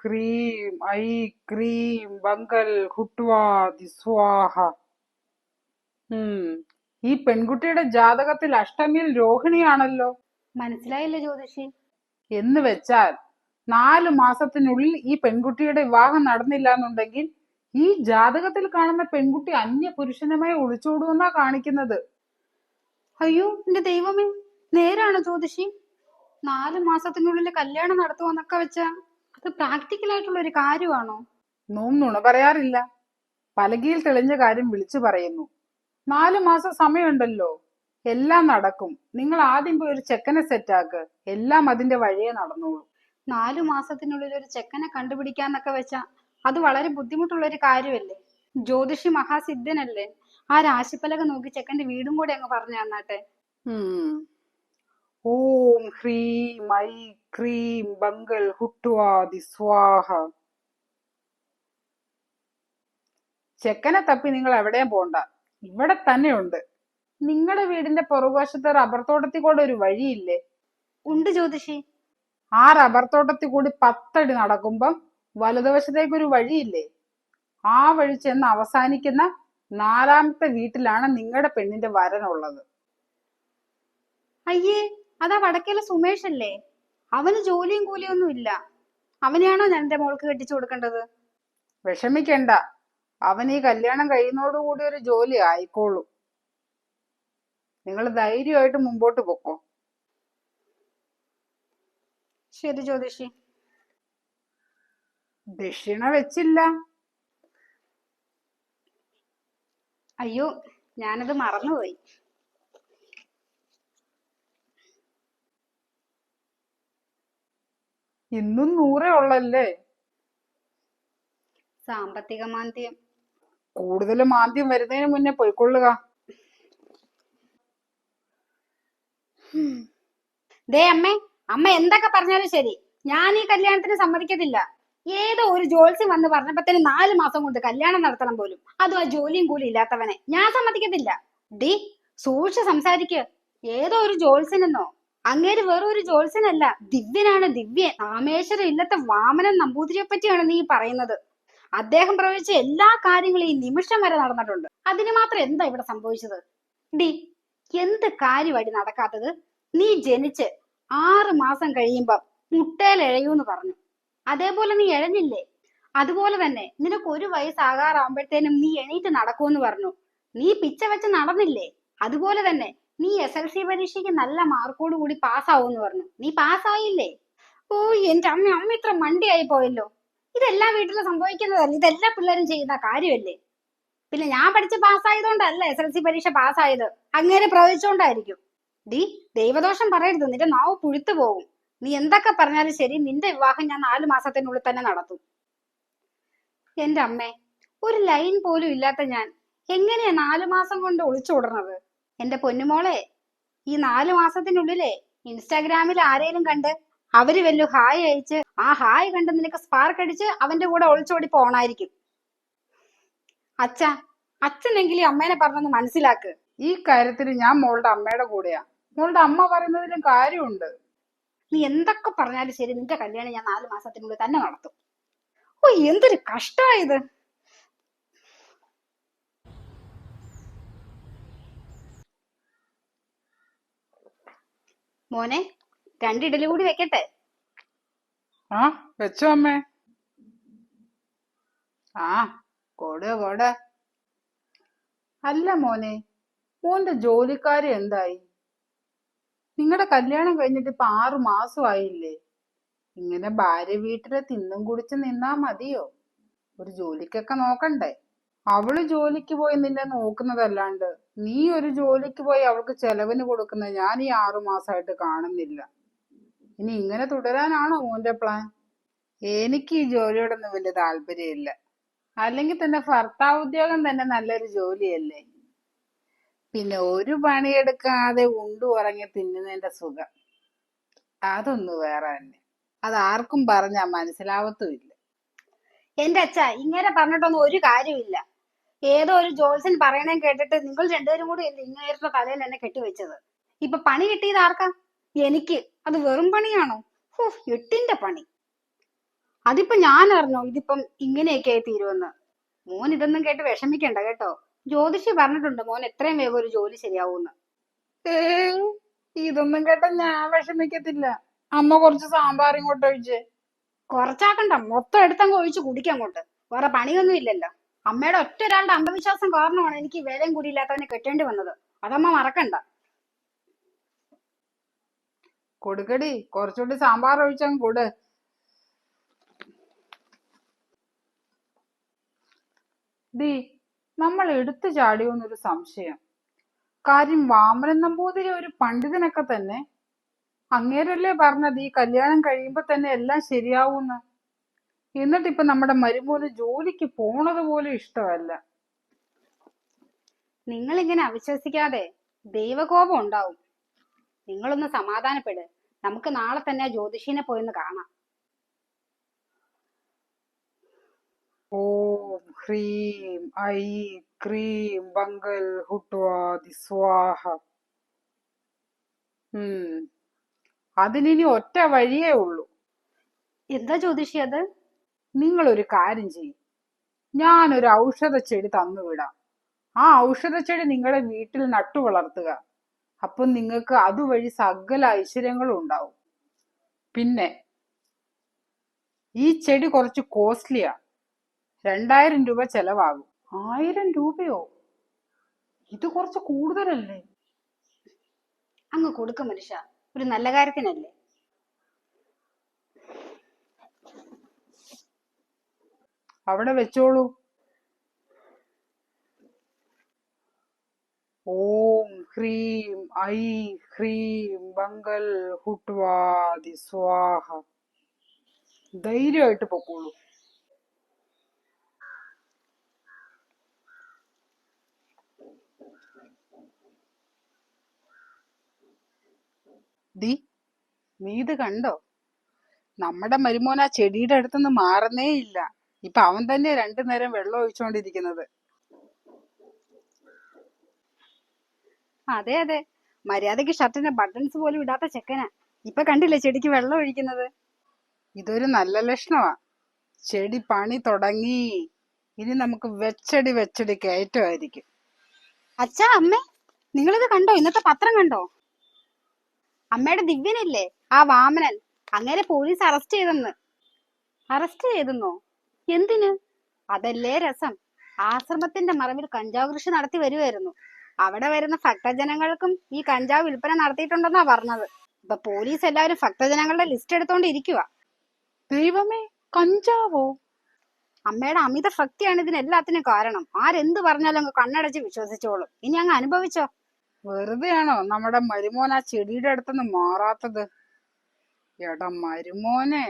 ഹ്രീം eye cream ബങ്കൽ ഹുട്വാദി ദിസ്വാഹ ഈ പെൺകുട്ടിയുടെ ജാതകത്തിൽ അഷ്ടമിയിൽ രോഹിണിയാണല്ലോ. മനസ്സിലായില്ല ജ്യോതിഷി. എന്ന് വെച്ചാൽ നാല് മാസത്തിനുള്ളിൽ ഈ പെൺകുട്ടിയുടെ വിവാഹം നടന്നില്ല എന്നുണ്ടെങ്കിൽ ഈ ജാതകത്തിൽ കാണുന്ന പെൺകുട്ടി അന്യ പുരുഷനുമായി ഒളിച്ചോടുമെന്നാ കാണിക്കുന്നത്. അയ്യോ എന്റെ ദൈവമേ നേരാണ് ജ്യോതിഷി. നാല് മാസത്തിനുള്ളിൽ കല്യാണം നടത്തുമെന്നൊക്കെ വെച്ചാ അത് പ്രാക്ടിക്കൽ ആയിട്ടുള്ള ഒരു കാര്യമാണോ? നോം നുണ പറയാറില്ല. പലകയിൽ തെളിഞ്ഞ കാര്യം വിളിച്ചു പറയുന്നു. നാലു മാസം സമയമുണ്ടല്ലോ. എല്ലാം നടക്കും. നിങ്ങൾ ആദ്യം പോയി ഒരു ചെക്കനെ സെറ്റാക്ക് എല്ലാം അതിന്റെ വഴിയെ നടന്നോളൂ. നാലു മാസത്തിനുള്ളിൽ ഒരു ചെക്കനെ കണ്ടുപിടിക്കാന്നൊക്കെ വെച്ചാ അത് വളരെ ബുദ്ധിമുട്ടുള്ള ഒരു കാര്യമല്ലേ? ജ്യോതിഷി മഹാസിദ്ധനല്ലേ? ആ രാശിപ്പലക നോക്കി ചെക്കന്റെ വീടും കൂടെ അങ്ങ് പറഞ്ഞു തന്നാട്ടെ. ഓം ഹ്രീം ഐ ക്രീം ബംഗൽ ഹുട്ടുവാതി സ്വാഹ ചെക്കനെ തപ്പി നിങ്ങൾ എവിടെയും പോണ്ട. ഇവിടെ തന്നെ ഉണ്ട്. നിങ്ങളുടെ വീടിന്റെ പുറകുവശത്തെ റബ്ബർ തോട്ടത്തിൽ കൂടെ ഒരു വഴിയില്ലേ? ഉണ്ട് ജ്യോതിഷി. ആ റബ്ബർ തോട്ടത്തിൽ കൂടി പത്തടി നടക്കുമ്പം വലതുവശത്തേക്ക് ഒരു വഴിയില്ലേ? ആ വഴി ചെന്ന് അവസാനിക്കുന്ന നാലാമത്തെ വീട്ടിലാണ് നിങ്ങളുടെ പെണ്ണിന്റെ വരനുള്ളത്. അയ്യേ അതാ വടക്കേലെ സുമേഷ് അല്ലേ? അവന് ജോലിയും കൂലിയും ഒന്നും ഇല്ല. അവനെയാണോ ഞാൻ എന്റെ മോൾക്ക് കെട്ടിച്ചു കൊടുക്കേണ്ടത്? വിഷമിക്കണ്ട. അവൻ ഈ കല്യാണം കഴിയുന്നതോടുകൂടി ഒരു ജോലി ആയിക്കോളൂ. നിങ്ങൾ ധൈര്യമായിട്ട് മുമ്പോട്ട് പൊക്കോ. ശരി ജ്യോതിഷി. ദക്ഷിണ വെച്ചില്ല. അയ്യോ ഞാനത് മറന്നുപോയി. ഇന്നും നൂറേ ഉള്ളല്ലേ? സാമ്പത്തിക മാന്ദ്യം കൂടുതൽ മാന്ദ്യം വരുന്നതിന് മുന്നേ പോയിക്കൊള്ളുക. ദേ അമ്മേ അമ്മ എന്തൊക്കെ പറഞ്ഞാലും ശരി. ഞാൻ ഈ കല്യാണത്തിന് സമ്മതിക്കത്തില്ല. ഏതോ ഒരു ജോത്സ്യം വന്ന് പറഞ്ഞപ്പത്തിന് നാല് മാസം കൊണ്ട് കല്യാണം നടത്തണം പോലും. അതും ആ ജോലിയും കൂലി ഇല്ലാത്തവനെ. ഞാൻ സമ്മതിക്കത്തില്ല. ഡി സൂക്ഷിച്ച് സംസാരിക്ക്. ഏതോ ഒരു ജോത്സ്യനെന്നോ അങ്ങേര് വേറൊരു ജോത്സ്യനല്ല ദിവ്യനാണ് ദിവ്യൻ. രാമേശ്വരം ഇല്ലത്തെ വാമനൻ നമ്പൂതിരിയെ പറ്റിയാണ് നീ പറയുന്നത്. അദ്ദേഹം പ്രവചിച്ച എല്ലാ കാര്യങ്ങളും ഈ നിമിഷം വരെ നടന്നിട്ടുണ്ട്. അതിന് മാത്രം എന്താ ഇവിടെ സംഭവിച്ചത്? ഡി എന്ത് കാര്യമായിട്ട് നടക്കാത്തത്? നീ ജനിച്ച് ആറ് മാസം കഴിയുമ്പം മുട്ടയിൽ എഴയൂന്ന് പറഞ്ഞു. അതേപോലെ നീ എഴഞ്ഞില്ലേ? അതുപോലെ തന്നെ നിനക്ക് ഒരു വയസ്സാകാറാവുമ്പോഴത്തേനും നീ എണീറ്റ് നടക്കുമെന്ന് പറഞ്ഞു. നീ പിച്ച വെച്ച് നടന്നില്ലേ? അതുപോലെ തന്നെ നീ എസ് എൽ സി പരീക്ഷയ്ക്ക് നല്ല മാർക്കോട് കൂടി പാസ്സാവൂന്ന് പറഞ്ഞു. നീ പാസ്സായില്ലേ? ഓ എന്റെ അമ്മ അമ്മ ഇത്ര മണ്ടിയായി പോയല്ലോ. ഇതെല്ലാ വീട്ടിലും സംഭവിക്കുന്നതല്ല? ഇതെല്ലാ പിള്ളേരും ചെയ്യുന്ന കാര്യമല്ലേ? പിന്നെ ഞാൻ പഠിച്ച് പാസ്സായതുകൊണ്ടല്ല എസ് എൽ സി പരീക്ഷ പാസ്സായത്. അങ്ങനെ പ്രവചിച്ചോണ്ടായിരിക്കും. ഡി ദൈവദോഷം പറയരുത്. നിന്റെ നാവ് പുഴുത്തു പോകും. നീ എന്തൊക്കെ പറഞ്ഞാലും ശരി നിന്റെ വിവാഹം ഞാൻ നാല് മാസത്തിനുള്ളിൽ തന്നെ നടത്തും. എന്റെ അമ്മേ ഒരു ലൈൻ പോലും ഇല്ലാത്ത ഞാൻ എങ്ങനെയാ നാലു മാസം കൊണ്ട് ഒളിച്ചോടുന്നത്? എന്റെ പൊന്നുമോളെ ഈ നാല് മാസത്തിനുള്ളിലേ ഇൻസ്റ്റാഗ്രാമിൽ ആരെയും കണ്ട് അവർ വല്ലു ഹായ് അയച്ച് ആ ഹായ് കണ്ട് നിനക്ക് സ്പാർക്ക് അടിച്ച് അവന്റെ കൂടെ ഒളിച്ചോടി പോണായിരിക്കും. അച്ഛ അച്ഛനെങ്കിലും അമ്മേനെ പറഞ്ഞൊന്ന് മനസ്സിലാക്ക്. ഈ കാര്യത്തിൽ ഞാൻ മോളുടെ അമ്മയുടെ കൂടെയാ. മോളുടെ അമ്മ പറയുന്നതിലും കാര്യമുണ്ട്. നീ എന്തൊക്കെ പറഞ്ഞാലും ശരി നിന്റെ കല്യാണം ഞാൻ നാല് മാസത്തിനുള്ളിൽ തന്നെ നടത്തും. ഓ എന്തൊരു കഷ്ടമായത് മോനെ രണ്ട് ഇഡലി കൂടി വെക്കട്ടെ? ആ വെച്ചോ അമ്മേ. ആ കൊട് കൊട് അല്ല മോനെ മോന്റെ ജോലിക്കാര് എന്തായി? നിങ്ങളുടെ കല്യാണം കഴിഞ്ഞിട്ട് ഇപ്പൊ ആറു മാസമായില്ലേ. ഇങ്ങനെ ഭാര്യ വീട്ടിലെ തിന്നും കുടിച്ച് നിന്നാ മതിയോ? ഒരു ജോലിക്കൊക്കെ നോക്കണ്ടേ? അവൾ ജോലിക്ക് പോയി നിന്നെ നോക്കുന്നതല്ലാണ്ട്. നീ ഒരു ജോലിക്ക് പോയി അവൾക്ക് ചെലവിന് കൊടുക്കുന്ന ഞാൻ ഈ ആറു മാസമായിട്ട് കാണുന്നില്ല. ഇനി ഇങ്ങനെ തുടരാനാണോ മോന്റെ പ്ലാൻ എനിക്ക് ഈ ജോലിയോടൊന്നും വലിയ താല്പര്യമില്ല. അല്ലെങ്കിൽ തന്നെ ഭർത്താവ് ഉദ്യോഗം തന്നെ നല്ലൊരു ജോലിയല്ലേ? പിന്നെ ഒരു പണിയെടുക്കാതെ ഉണ്ടു ഉറങ്ങി തിന്നുന്നതിന്റെ സുഖം. അതൊന്നു വേറെ തന്നെ. അത് ആർക്കും പറഞ്ഞാ മനസ്സിലാവത്തുമില്ല. എന്റെ അച്ഛ ഇങ്ങനെ പറഞ്ഞിട്ടൊന്നും ഒരു കാര്യമില്ല ഏതോ ഒരു ജോത്സ്യൻ പറയണേ കേട്ടിട്ട് നിങ്ങൾ രണ്ടുപേരും കൂടി ഇങ്ങേരുടെ തലയിൽ എന്നെ കെട്ടിവെച്ചത്? ഇപ്പൊ പണി കിട്ടിയത് ആർക്കാ? എനിക്ക്. അത് വെറും പണിയാണോ? ഹോ എട്ടിന്റെ പണി. അതിപ്പോ ഞാൻ അറിഞ്ഞോ ഇതിപ്പം ഇങ്ങനെയൊക്കെ ആയി തീരുമെന്ന്? മോൻ ഇതൊന്നും കേട്ട് വിഷമിക്കണ്ട കേട്ടോ. ജ്യോതിഷി പറഞ്ഞിട്ടുണ്ട് മോൻ എത്രയും വേഗം ഒരു ജോലി ശരിയാവൂന്ന്. ഏ ഇതൊന്നും കേട്ട ഞാൻ വിഷമിക്കത്തില്ല. അമ്മ കുറച്ച് സാമ്പാർ ഇങ്ങോട്ട് ഒഴിച്ച്. കുറച്ചാക്കണ്ട. മൊത്തം എടുത്തങ്ങ് ഒഴിച്ച് കുടിക്കാൻ കൊണ്ട് വേറെ പണിയൊന്നും ഇല്ലല്ലോ. അമ്മയുടെ ഒറ്റ ഒരാളുടെ അന്ധവിശ്വാസം കാരണമാണ് എനിക്ക് വേലയും കൂടിയില്ലാത്തവനെ കെട്ടേണ്ടി വന്നത്. അതമ്മ മറക്കണ്ട. കൊടുക്കടി. കുറച്ചുകൂടി സാമ്പാർ ഒഴിച്ചങ്ങ് കൊട്. ഡി നമ്മൾ എടുത്തു ചാടിയോന്നൊരു സംശയം. കാര്യം വാമനൻ നമ്പൂതിരി ഒരു പണ്ഡിതനൊക്കെ തന്നെ അങ്ങേരല്ലേ പറഞ്ഞത് ഈ കല്യാണം കഴിയുമ്പോ തന്നെ എല്ലാം ശരിയാവൂന്ന്. എന്നിട്ടിപ്പൊ നമ്മുടെ മരുമോന് ജോലിക്ക് പോണത് പോലും ഇഷ്ടമല്ല. നിങ്ങൾ ഇങ്ങനെ അവിശ്വസിക്കാതെ ദൈവകോപം ഉണ്ടാവും. നിങ്ങളൊന്ന് സമാധാനപ്പെട്. നമുക്ക് നാളെ തന്നെ ആ ജ്യോതിഷീനെ പോയിന്ന് കാണാം. ഓം ഹ്രീം ഐ ക്രീം ബംഗൽ ഹുട്വാദി സ്വാഹ. അതിനി ഒറ്റ വഴിയേ ഉള്ളൂ. എന്താ ജ്യോതിഷി അത്? നിങ്ങൾ ഒരു കാര്യം ചെയ്യും. ഞാനൊരു ഔഷധ ചെടി തന്നു വിടാം. ആ ഔഷധ ചെടി നിങ്ങളുടെ വീട്ടിൽ നട്ടു വളർത്തുക. അപ്പം നിങ്ങൾക്ക് അതുവഴി സകല ഐശ്വര്യങ്ങളും ഉണ്ടാവും. പിന്നെ ഈ ചെടി കുറച്ച് കോസ്റ്റ്ലിയാ. രണ്ടായിരം രൂപ ചെലവാകും. ആയിരം രൂപയോ? ഇത് കുറച്ച് കൂടുതലല്ലേ? അങ്ങ് കൊടുക്ക മനുഷ്യ. ഒരു നല്ല കാര്യത്തിനല്ലേ? അവിടെ വെച്ചോളൂ. ഓം ഹ്രീം ഐ ഹ്രീം ബംഗൽ ഹുട്വാദി സ്വാഹ. ധൈര്യമായിട്ട് പൊക്കോളൂ. ദി നീ ഇത് കണ്ടോ? നമ്മുടെ മരുമോൻ ആ ചെടിയുടെ അടുത്തുനിന്ന് മാറുന്നേ ഇല്ല. ഇപ്പൊ അവൻ തന്നെ രണ്ടു നേരം വെള്ളം ഒഴിച്ചുകൊണ്ടിരിക്കുന്നത് അതെ അതെ. മര്യാദയ്ക്ക് ഷർട്ടിന്റെ ബട്ടൺസ് പോലും ഇടാത്ത ചെക്കനാ. ഇപ്പൊ കണ്ടില്ലേ ചെടിക്ക് വെള്ളം ഒഴിക്കുന്നത്? ഇതൊരു നല്ല ലക്ഷണമാ ചെടി പണി തുടങ്ങി. ഇനി നമുക്ക് വെച്ചടി വെച്ചടി കയറ്റമായിരിക്കും. അച്ഛാ അമ്മേ നിങ്ങളിത് കണ്ടോ? ഇന്നത്തെ പത്രം കണ്ടോ? അമ്മയുടെ ദിവ്യനല്ലേ? ആ വാമനൻ. അങ്ങനെ പോലീസ് അറസ്റ്റ് ചെയ്തെന്ന്. അറസ്റ്റ് ചെയ്തെന്നോ? എന്തിന്? അതല്ലേ രസം. ആശ്രമത്തിന്റെ മറവിൽ കഞ്ചാവ് കൃഷി നടത്തി വരുമായിരുന്നു അവിടെ വരുന്ന ഭക്തജനങ്ങൾക്കും ഈ കഞ്ചാവ് വിൽപ്പന നടത്തിയിട്ടുണ്ടെന്നാ പറഞ്ഞത്. ഇപ്പൊ പോലീസ് എല്ലാവരും ഭക്തജനങ്ങളുടെ ലിസ്റ്റ് എടുത്തോണ്ട് ഇരിക്കുക ദൈവമേ കഞ്ചാവോ? അമ്മയുടെ അമിത ഭക്തിയാണ് ഇതിനെല്ലാത്തിനും കാരണം. ആരെന്ത് പറഞ്ഞാലും അങ്ങ് കണ്ണടച്ച് വിശ്വസിച്ചോളും. ഇനി അങ്ങ് അനുഭവിച്ചോ? വെറുതെയാണോ നമ്മുടെ മരുമോൻ ആ ചെടിയുടെ അടുത്തുനിന്ന് മാറാത്തത്? എടാ മരുമോനെ.